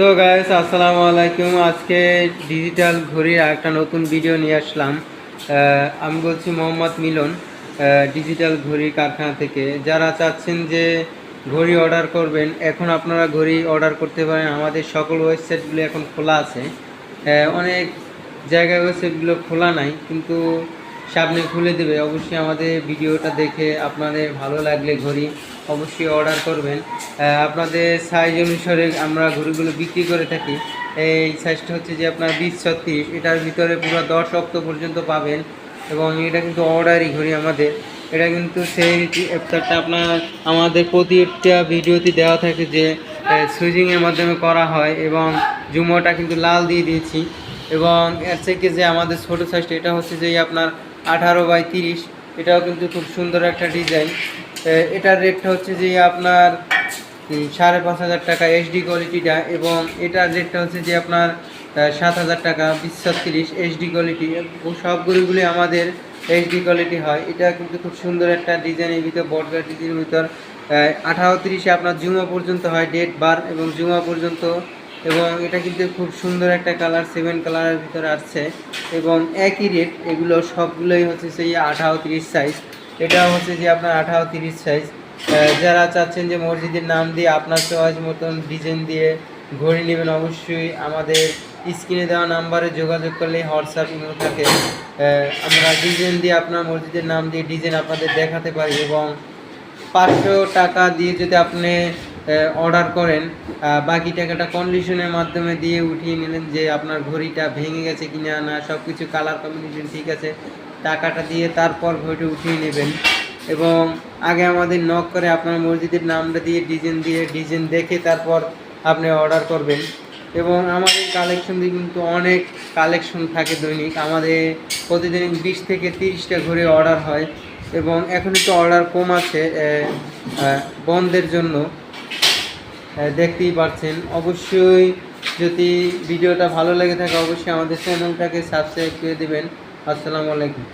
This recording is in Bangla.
সো গাইস আসসালামু আলাইকুম আজকে ডিজিটাল ঘড়ির একটা নতুন ভিডিও নিয়ে আসলাম। আমি বলছি মোহাম্মদ মিলন ডিজিটাল ঘড়ি কারখানা থেকে। যারা চাচ্ছেন যে ঘড়ি অর্ডার করবেন, এখন আপনারা ঘড়ি অর্ডার করতে পারেন। আমাদের সকল ওয়েবসাইটগুলো এখন খোলা আছে। অনেক জায়গায় ওয়েবসাইটগুলো খোলা নাই, কিন্তু সামনে খুলে দেবে। অবশ্যই আমাদের ভিডিওটা দেখে আপনাদের ভালো লাগলে ঘড়ি অবশ্যই অর্ডার করবেন। আপনাদের সাইজ অনুসারে আমরা ঘড়িগুলো বিক্রি করে থাকি। এই সাইজটা হচ্ছে যে আপনার বিশ ছত্রিশ। এটার ভিতরে পুরো দশ অক্ট পর্যন্ত পাবেন এবং এটা কিন্তু অর্ডারই ঘড়ি আমাদের। এটা কিন্তু সেই অ্যাপটা আপনার আমাদের প্রতিটা ভিডিওতে দেওয়া থাকে যে সুইজিংয়ের মাধ্যমে করা হয় এবং জুমোটা কিন্তু লাল দিয়ে দিয়েছি। এবং এর থেকে যে আমাদের ছোটো সাইজটা এটা হচ্ছে যে আপনার আঠারো বাই তিরিশ। এটাও কিন্তু খুব সুন্দর একটা ডিজাইন। এটার রেটটা হচ্ছে যে আপনার সাড়ে পাঁচ হাজার টাকা এইচডি কোয়ালিটিটা এবং এটার রেটটা হচ্ছে যে আপনার সাত হাজার টাকা বিশ ছত্রিশ এইচডি কোয়ালিটি সব গরুগুলি আমাদের এইচডি কোয়ালিটি হয়। এটা কিন্তু খুব সুন্দর একটা ডিজাইনের ভিতর বটগার ডিজাইনের ভিতর। আঠারো তিরিশে আপনার জুমা পর্যন্ত হয় ডেট বার এবং জুমা পর্যন্ত এবং এটা কিন্তু খুব সুন্দর একটা কালার সেভেন কালারের ভিতরে আসছে। এবং একই রেট এগুলো সবগুলোই হচ্ছে সেই আঠারো তিরিশ সাইজ এটা হচ্ছে যে আপনার আঠারো তিরিশ সাইজ যারা চাচ্ছেন যে মসজিদের নাম দিয়ে আপনার চয়েস মতন ডিজাইন দিয়ে ঘড়ি নেবেন, অবশ্যই আমাদের স্ক্রিনে দেওয়া নাম্বারে যোগাযোগ করলে হোয়াটসঅ্যাপ ইমেল থাকে। আমরা ডিজাইন দিয়ে আপনার মসজিদের নাম দিয়ে ডিজাইন আপনাদের দেখাতে পারি এবং পাঁচশো টাকা দিয়ে যদি আপনি অর্ডার করেন। বাকি টাকাটা কন্ডিশনের মাধ্যমে দিয়ে উঠিয়ে নিলেন যে আপনার ঘড়িটা ভেঙে গেছে কিনা না সব কিছু কালার কম্বিনেশন ঠিক আছে। টাকাটা দিয়ে তারপর ঘড়িটা উঠিয়ে নেবেন। এবং আগে আমাদের নক করে আপনার মসজিদের নামটা দিয়ে ডিজাইন দিয়ে ডিজাইন দেখে তারপর আপনি অর্ডার করবেন। এবং আমাদের কালেকশন দিয়ে কিন্তু অনেক কালেকশন থাকে দৈনিক। আমাদের প্রতিদিন বিশ থেকে তিরিশটা ঘুরে অর্ডার হয়। এবং এখন একটু অর্ডার কম আছে বন্ধের জন্য। দেখতেই পাচ্ছেন অবশ্যই যদি ভিডিওটা ভালো লেগে থাকে, অবশ্যই আমাদের চ্যানেলটাকে সাবস্ক্রাইব করে দেবেন। আসসালামু আলাইকুম।